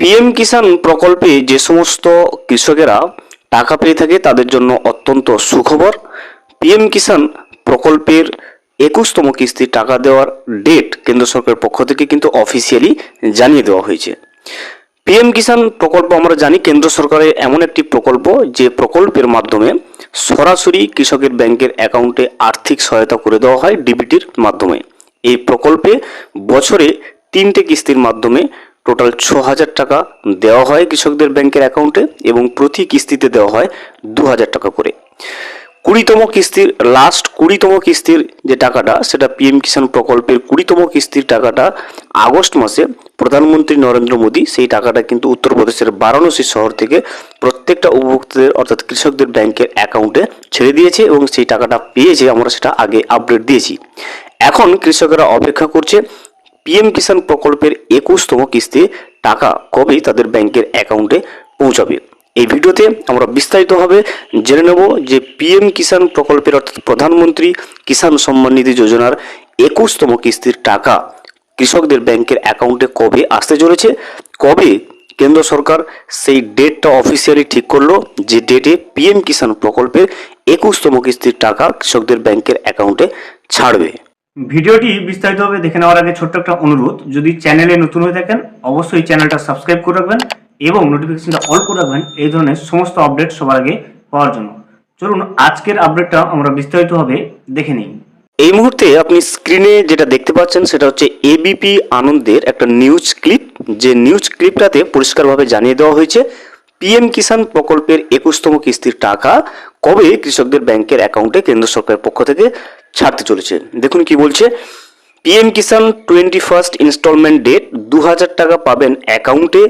PM কিষাণ প্রকল্পে যে সমস্ত কৃষকেরা টাকা পেয়ে থাকে তাদের জন্য অত্যন্ত সুখবর। পিএম কিষাণ প্রকল্পের একুশতম কিস্তির টাকা দেওয়ার ডেট কেন্দ্র সরকারের পক্ষ থেকে কিন্তু অফিসিয়ালি জানিয়ে দেওয়া হয়েছে। পিএম কিষাণ প্রকল্প আমরা জানি কেন্দ্র সরকারের এমন একটি প্রকল্প যে প্রকল্পের মাধ্যমে সরাসরি কৃষকের ব্যাংকের অ্যাকাউন্টে আর্থিক সহায়তা করে দেওয়া হয় ডিবিটির মাধ্যমে। এই প্রকল্পে বছরে তিনটে কিস্তির মাধ্যমে টোটাল ছ হাজার টাকা দেওয়া হয় কৃষকদের ব্যাংকের অ্যাকাউন্টে এবং প্রতি কিস্তিতে দেওয়া হয় দু হাজার টাকা করে। কুড়িতম কিস্তির লাস্ট কুড়িতম কিস্তির যে টাকাটা, সেটা পিএম কিষাণ প্রকল্পের কুড়িতম কিস্তির টাকাটা আগস্ট মাসে প্রধানমন্ত্রী নরেন্দ্র মোদী, সেই টাকাটা কিন্তু উত্তরপ্রদেশের বারাণসী শহর থেকে প্রত্যেকটা উপভোক্তাদের, অর্থাৎ কৃষকদের ব্যাংকের অ্যাকাউন্টে ছেড়ে দিয়েছে এবং সেই টাকাটা পেয়েছে, আমরা সেটা আগে আপডেট দিয়েছি। এখন কৃষকেরা অপেক্ষা করছে পিএম কিষাণ প্রকল্পের একুশতম কিস্তি টাকা কবে তাদের ব্যাংকের অ্যাকাউন্টে পৌঁছাবে? এই ভিডিওতে আমরা বিস্তারিতভাবে জেনে নেব যে পিএম কিষাণ প্রকল্পের অর্থাৎ প্রধানমন্ত্রী কিষাণ সম্মান নিধি যোজনার একুশতম কিস্তির টাকা কৃষকদের ব্যাংকের অ্যাকাউন্টে কবে আসতে চলেছে? কবে কেন্দ্র সরকার সেই ডেটটা অফিসিয়ালি ঠিক করল যে ডেটে পিএম কিষাণ প্রকল্পের একুশতম কিস্তির টাকা কৃষকদের ব্যাংকের অ্যাকাউন্টে ছাড়বে? ভিডিওটি বিস্তারিতভাবে দেখে নেওয়ার আগে ছোট্ট একটা অনুরোধ, যদি চ্যানেলে নতুন হয়ে থাকেন, অবশ্যই চ্যানেলটা সাবস্ক্রাইব করে রাখবেন এবং নোটিফিকেশনটা অল করে রাখবেন, এই ধরনের সমস্ত আপডেট সবার আগে পাওয়ার জন্য। চলুন, আজকের আপডেটটা আমরা বিস্তারিতভাবে দেখে নিই। এই মুহূর্তে আপনি স্ক্রিনে যেটা দেখতে পাচ্ছেন, সেটা হচ্ছে এবিপি আনন্দের একটা নিউজ ক্লিপ যে নিউজ ক্লিপটাতে পরিষ্কারভাবে জানিয়ে দেওয়া হয়েছে পিএম কিষাণ প্রকল্পের একুশতম কিস্তির টাকা কবে কৃষকদের ব্যাংকের অ্যাকাউন্টে কেন্দ্র সরকারের পক্ষ থেকে ছাড়তে চলেছে? দেখুন কি বলছে। PM Kisan twenty first instalment date দু হাজার টাকা পাবেন অ্যাকাউন্টে।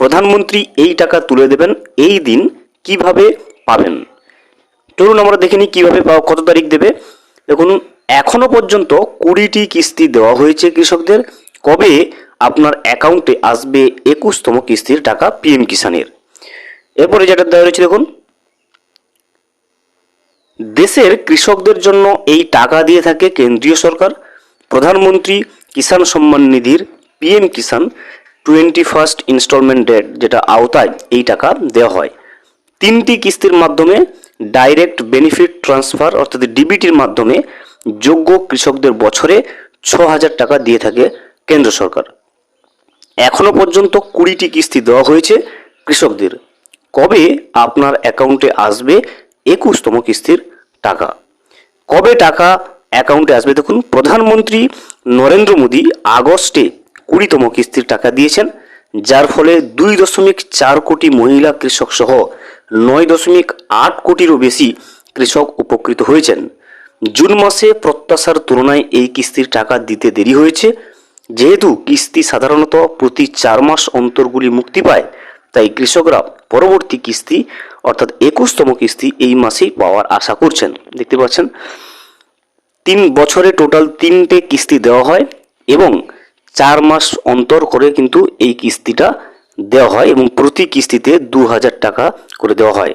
প্রধানমন্ত্রী এই টাকা তুলে দেবেন, এই দিন কীভাবে পাবেন? চলুন আমরা দেখে নিই কীভাবে কত তারিখ দেবে। দেখুন, এখনও পর্যন্ত কুড়িটি কিস্তি দেওয়া হয়েছে কৃষকদের। কবে আপনার অ্যাকাউন্টে আসবে একুশতম কিস্তির টাকা পিএম কিষাণের? এরপরে যেটা দেওয়া রয়েছে দেখুন। দেশের কৃষকদের জন্য এই টাকা দিয়ে থাকে কেন্দ্রীয় সরকার, প্রধানমন্ত্রী Kisan Samman নিধির PM Kisan twenty first instalment date, যেটা আওতায় এই টাকা দেওয়া হয়। তিনটি কিস্তির মাধ্যমে ডাইরেক্ট বেনিফিট ট্রান্সফার অর্থাৎ ডিবিটির মাধ্যমে যোগ্য কৃষকদের বছরে ছ হাজার টাকা দিয়ে থাকে কেন্দ্র সরকার। এখনও পর্যন্ত কুড়িটি কিস্তি দেওয়া হয়েছে কৃষকদের। কবে আপনার অ্যাকাউন্টে আসবে একুশতম কিস্তির টাকা? কবে টাকা অ্যাকাউন্টে আসবে? দেখুন, প্রধানমন্ত্রী নরেন্দ্র মোদী আগস্টে কুড়িতম কিস্তির টাকা দিয়েছেন, যার ফলে দুই দশমিক চার কোটি মহিলা কৃষক সহ নয় দশমিক আট কোটিরও বেশি কৃষক উপকৃত হয়েছেন। জুন মাসে প্রত্যাশার তুলনায় এই কিস্তির টাকা দিতে দেরি হয়েছে। যেহেতু কিস্তি সাধারণত প্রতি চার মাস অন্তরগুলি মুক্তি পায়, তাই কৃষকরা পরবর্তী কিস্তি, অর্থাৎ একুশতম কিস্তি এই মাসেই পাওয়ার আশা করছেন। দেখতে পাচ্ছেন, তিন বছরে টোটাল তিনটে কিস্তি দেওয়া হয় এবং চার মাস অন্তর করে কিন্তু এই কিস্তিটা দেওয়া হয় এবং প্রতি কিস্তিতে দু হাজার টাকা করে দেওয়া হয়।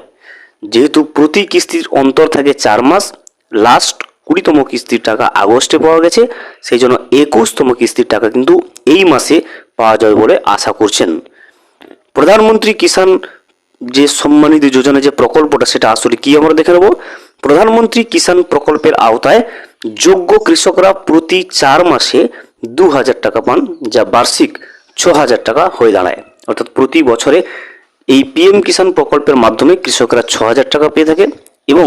যেহেতু প্রতি কিস্তির অন্তর থাকে চার মাস লাস্ট কুড়িতম কিস্তির টাকা আগস্টে পাওয়া গেছে, সেই জন্য একুশতম কিস্তির টাকা কিন্তু এই মাসে পাওয়া যাবে বলে আশা করছেন। প্রধানমন্ত্রী কিষাণ যে সম্মানিত যোজনা যে প্রকল্পটা সেটা আসলে কি আমরা দেখে নেব? প্রধানমন্ত্রী কিষাণ প্রকল্পের আওতায় যোগ্য কৃষকরা প্রতি চার মাসে দু হাজার টাকা পান, যা বার্ষিক ছ হাজার টাকা হয়ে দাঁড়ায়। অর্থাৎ প্রতি বছরে এই পিএম কিষাণ প্রকল্পের মাধ্যমে কৃষকরা ছ হাজার টাকা পেয়ে থাকে এবং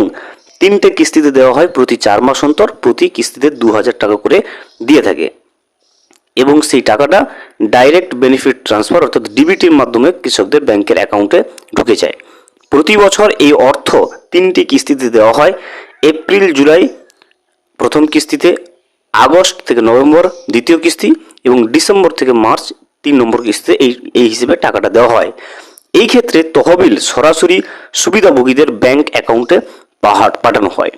তিনটে কিস্তিতে দেওয়া হয় প্রতি চার মাস অন্তর, প্রতি কিস্তিতে দু হাজার টাকা করে দিয়ে থাকে। এবং সেই টাকাটা ডাইরেক্ট বেনিফিট ট্রান্সফার অর্থাৎ ডিবিটির মাধ্যমে কৃষকদের ব্যাংকের অ্যাকাউন্টে ঢুকে যায়। প্রতি বছর এই অর্থ তিনটি কিস্তিতে দেওয়া হয়। এপ্রিল, জুলাই প্রথম কিস্তিতে, আগস্ট থেকে নভেম্বর দ্বিতীয় কিস্তি এবং ডিসেম্বর থেকে মার্চ তিন নম্বর কিস্তিতে এই এই হিসেবে টাকাটা দেওয়া হয়। এই ক্ষেত্রে তহবিল সরাসরি সুবিধাভোগীদের ব্যাংক অ্যাকাউন্টে পাহাড় পাঠানো হয়।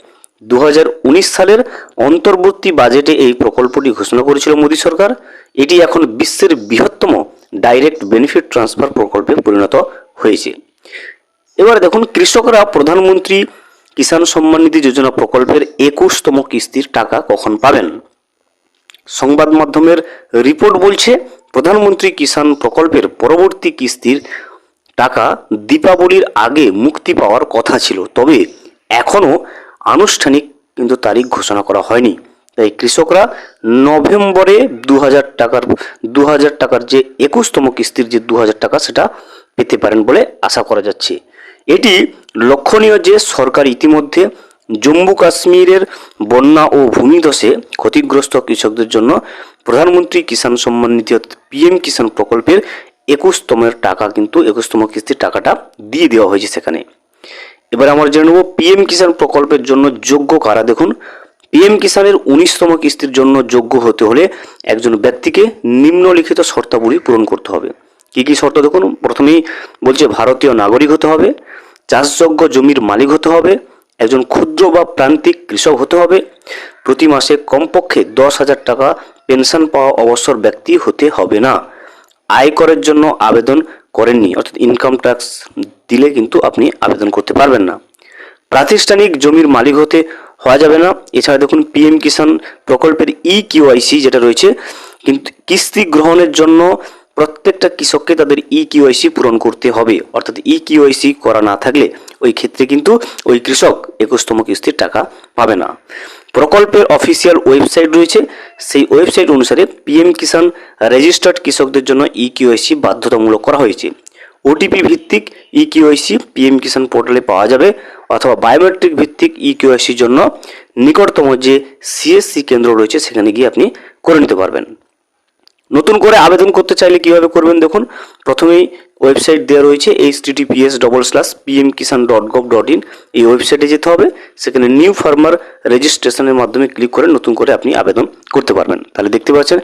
উনিশ সালের অন্তর্বর্তী বাজেটে এই প্রকল্পটি ঘোষণা করেছিল মোদী সরকার। এটি এখন বিশ্বের বৃহত্তম ডাইরেক্ট বেনিফিট ট্রান্সফার প্রকল্পে পরিণত হয়েছে। এবার দেখুন, কৃষকরা প্রধানমন্ত্রী কিষাণ সম্মান নিধি যোজনা প্রকল্পের একুশতম কিস্তির টাকা কখন পাবেন? সংবাদ মাধ্যমের রিপোর্ট বলছে, প্রধানমন্ত্রী কিষাণ প্রকল্পের পরবর্তী কিস্তির টাকা দীপাবলির আগে মুক্তি পাওয়ার কথা ছিল। তবে এখনও আনুষ্ঠানিক কিন্তু তারিখ ঘোষণা করা হয়নি। তাই কৃষকরা নভেম্বরে দু হাজার টাকার দু হাজার টাকার যে একুশতম কিস্তির যে দু হাজার টাকা সেটা পেতে পারেন বলে আশা করা যাচ্ছে। এটি লক্ষণীয় যে সরকার ইতিমধ্যে জম্মু কাশ্মীরের বন্যা ও ভূমিধসে ক্ষতিগ্রস্ত কৃষকদের জন্য প্রধানমন্ত্রী কিষাণ সম্মান নিধি পিএম কিষাণ প্রকল্পের একুশতমের টাকা কিন্তু, একুশতম কিস্তির টাকাটা দিয়ে দেওয়া হয়েছে সেখানে। এবার আমরা জেনে নেব পিএম কিষাণ প্রকল্পের জন্য যোগ্য কারা। দেখুন পিএম কিষাণের উনিশতম কিস্তির জন্য যোগ্য হতে হলে একজন ব্যক্তিকে নিম্নলিখিত শর্তাবলী পূরণ করতে হবে। কি কি শর্ত? দেখুন, প্রথমেই বলছে ভারতীয় নাগরিক হতে হবে, চাষযোগ্য জমির মালিক হতে হবে, একজন ক্ষুদ্র বা প্রান্তিক কৃষক হতে হবে, প্রতি মাসে কমপক্ষে দশ হাজার টাকা পেনশন পাওয়া অবসর ব্যক্তি হতে হবে না। আয়করের জন্য আবেদন করেননি, অর্থাৎ ইনকাম ট্যাক্স দিলে কিন্তু আপনি আবেদন করতে পারবেন না। প্রাতিষ্ঠানিক জমির মালিক হতে হওয়া যাবে না। এছাড়া দেখুন, পিএম কিষাণ প্রকল্পের ই কিউআইসি যেটা রয়েছে, কিন্তু কিস্তি গ্রহণের জন্য প্রত্যেকটা কৃষককে তাদের ই কিউআইসি পূরণ করতে হবে। অর্থাৎ ই কিউআইসি করা না থাকলে ওই ক্ষেত্রে কিন্তু ওই কৃষক একুশতম কিস্তির টাকা পাবে না। প্রকল্পের অফিসিয়াল ওয়েবসাইট রয়েছে। সেই ওয়েবসাইট অনুসারে পিএম কিষাণ রেজিস্টার্ড কৃষকদের জন্য ই কিউআইসি বাধ্যতামূলক করা হয়েছে। ওটিপি ভিত্তিক ই কিউআইসি পিএম কিষাণ পোর্টালে পাওয়া যাবে, অথবা বায়োমেট্রিক ভিত্তিক ই কিউআইসির জন্য নিকটতম যে সিএসসি কেন্দ্র রয়েছে, সেখানে গিয়ে আপনি করে নিতে পারবেন। নতুন করে আবেদন করতে চাইলে কীভাবে করবেন দেখুন, প্রথমেই ওয়েবসাইট দেওয়া রয়েছে H TTPS double slash PM Kisan dot gov dot in এই ওয়েবসাইটে যেতে হবে, সেখানে নিউ ফার্মার রেজিস্ট্রেশনের মাধ্যমে ক্লিক করে নতুন করে আপনি আবেদন করতে পারবেন। তাহলে দেখতে পাচ্ছেন,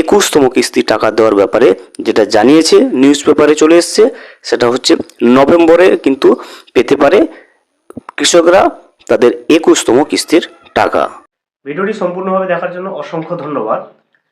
একুশতম কিস্তি টাকা দেওয়ার ব্যাপারে যেটা জানিয়েছে নিউজ পেপারে চলে এসছে, সেটা হচ্ছে নভেম্বরে কিন্তু পেতে পারে কৃষকরা তাদের একুশতম কিস্তির টাকা। ভিডিওটি সম্পূর্ণভাবে দেখার জন্য অসংখ্য ধন্যবাদ।